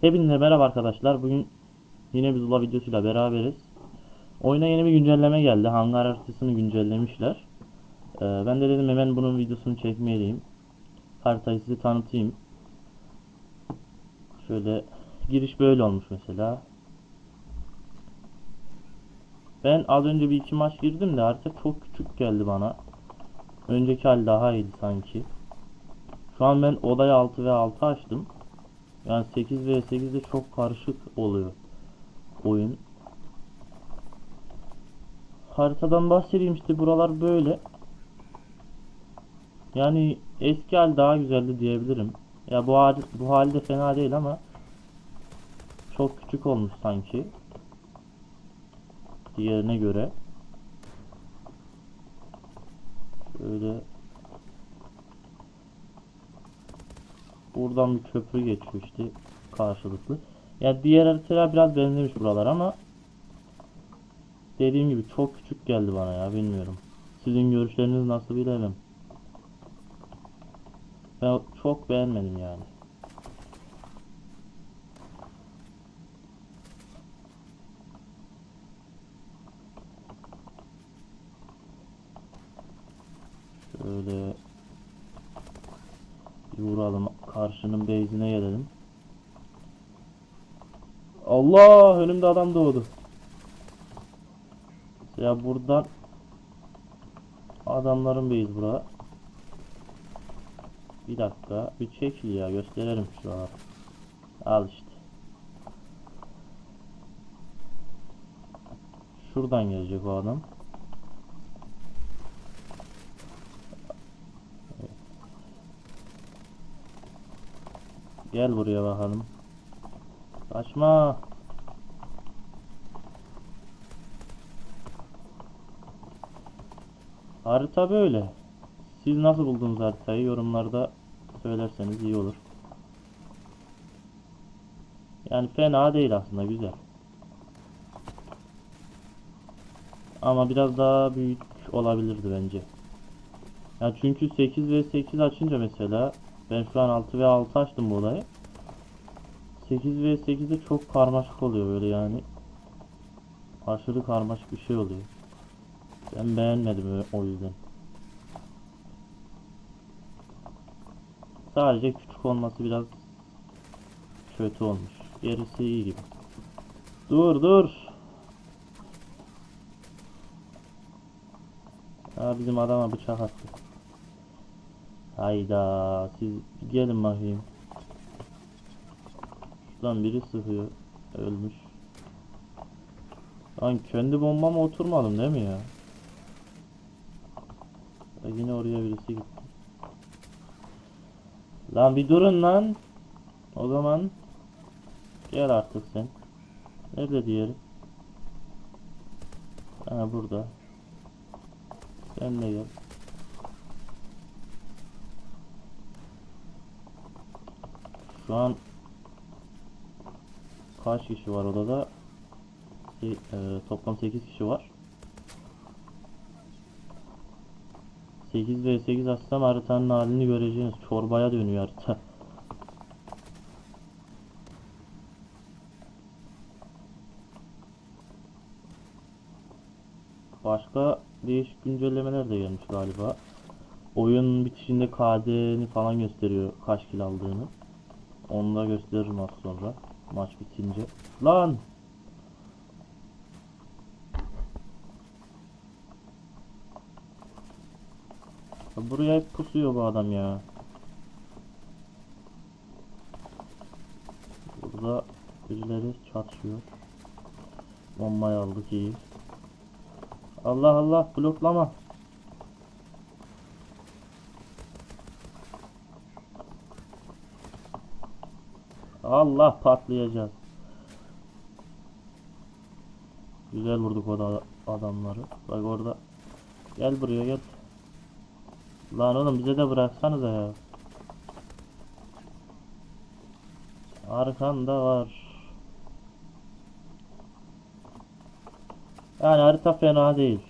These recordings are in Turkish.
Hepinize merhaba arkadaşlar. Bugün yine bir Zula videosuyla beraberiz. Oyuna yeni bir güncelleme geldi. Hangar haritasını güncellemişler. Ee, ben de dedim hemen bunun videosunu çekmeliyim. Haritayı size tanıtayım. Şöyle giriş böyle olmuş mesela. Ben az önce bir iki maç girdim de harita çok küçük geldi bana. Önceki hal daha iyiydi sanki. Şu an ben odayı 6 ve 6 açtım. Yani 8 ve 8'de çok karışık oluyor oyun. Haritadan bahsedeyim işte buralar böyle. Yani eski hal daha güzeldi diyebilirim. Ya bu hal, bu halde fena değil ama çok küçük olmuş sanki. Diğerine göre. Şöyle Buradan bir köprü geçiyor karşılıklı. Ya diğer haritalar biraz benzemiş buralar ama dediğim gibi çok küçük geldi bana ya bilmiyorum. Sizin görüşleriniz nasıl bilemem. Ben çok beğenmedim yani. Şöyle bir vuralım. Karşının base'ine gelelim. Allah! Önümde adam doğdu. Ya buradan adamların base bura. Bir dakika. Bir çekil ya. Gösterelim şu an. Al işte. Şuradan gelecek o adam. Gel buraya bakalım. Kaçma. Harita böyle. Siz nasıl buldunuz haritayı? Yorumlarda söylerseniz iyi olur. Yani fena değil aslında güzel. Ama biraz daha büyük olabilirdi bence. Ya çünkü 8 ve 8 açınca mesela ben şu an 6 ve 6 açtım bu olayı. 8 ve 8'de çok karmaşık oluyor böyle yani. Aşırı karmaşık bir şey oluyor. Ben beğenmedim o yüzden. Sadece küçük olması biraz kötü olmuş. Gerisi iyi gibi. Dur dur. Ha bizim adama bıçak attı. Hayda siz gelin bakayım. Şuradan biri sıkıyor. Ölmüş. Lan kendi bombama oturmadım değil mi ya? Ya yine oraya birisi gitti. Lan bir durun lan. O zaman gel artık sen. Nerede diğeri? Ha burada. Sen de gel. Şu an kaç kişi var odada? E, toplam 8 kişi var. 8 ve 8 açsam haritanın halini göreceğiniz. Çorbaya dönüyor harita. Başka değişik güncellemeler de gelmiş galiba. Oyun bitişinde KD'ni falan gösteriyor kaç kill aldığını. Onu da gösteririm az sonra. Maç bitince. Lan! Ya Buraya hep pusuyor bu adam ya. Burada birileri çatışıyor. Bombayı aldık iyi. Allah Allah bloklama. Allah patlayacağız. Güzel vurduk o da adamları. Bak orada. Gel buraya gel. Lan oğlum bize de bıraksanıza ya. Arkanda var. Yani harita fena değil.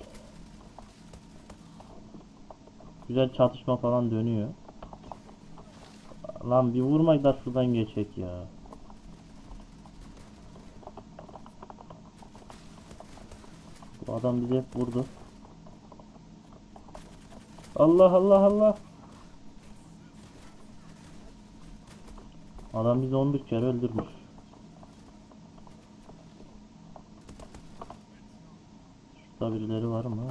Güzel çatışma falan dönüyor. Lan bir vurmak da şuradan geçecek ya. Bu adam bizi hep vurdu. Allah Allah Allah. Adam bizi on kere öldürmüş. Şurada birileri var mı?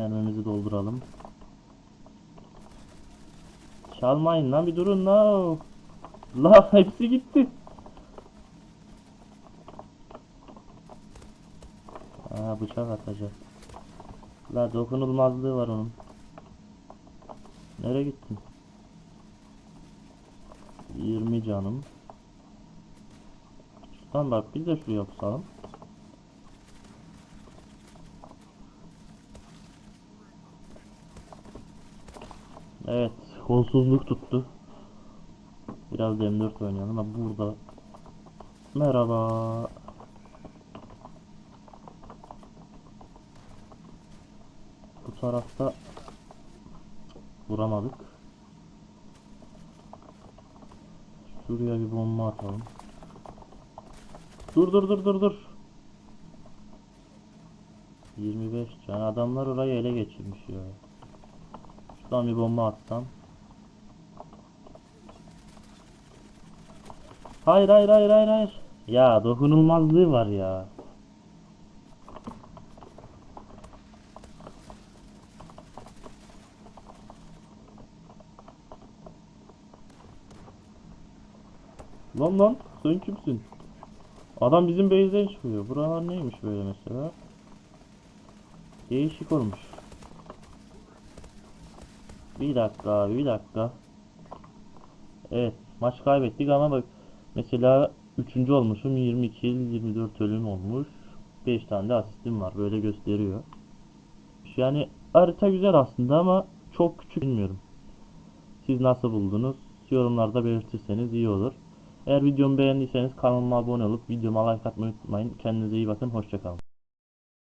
Mermimizi dolduralım. Çalmayın lan bir durun la. La hepsi gitti. Aa bıçak atacak. La dokunulmazlığı var onun. Nereye gittin? 20 canım. Şuradan bak biz de şuraya kusalım. Evet, kolsuzluk tuttu. Biraz da M4 oynayalım ama burada. Merhaba. Bu tarafta vuramadık. Şuraya bir bomba atalım. Dur dur dur dur dur. 25 can adamlar orayı ele geçirmiş ya. Şuradan bir bomba atsam. Hayır hayır hayır hayır hayır. Ya dokunulmazlığı var ya. Lan lan sen kimsin? Adam bizim base'den çıkıyor. Buralar neymiş böyle mesela? Değişik olmuş. Bir dakika abi bir dakika. Evet maç kaybettik ama bak mesela 3. olmuşum 22 yıl 24 ölüm olmuş. 5 tane de asistim var böyle gösteriyor. Yani harita güzel aslında ama çok küçük bilmiyorum. Siz nasıl buldunuz? Yorumlarda belirtirseniz iyi olur. Eğer videomu beğendiyseniz kanalıma abone olup videoma like atmayı unutmayın. Kendinize iyi bakın. Hoşçakalın.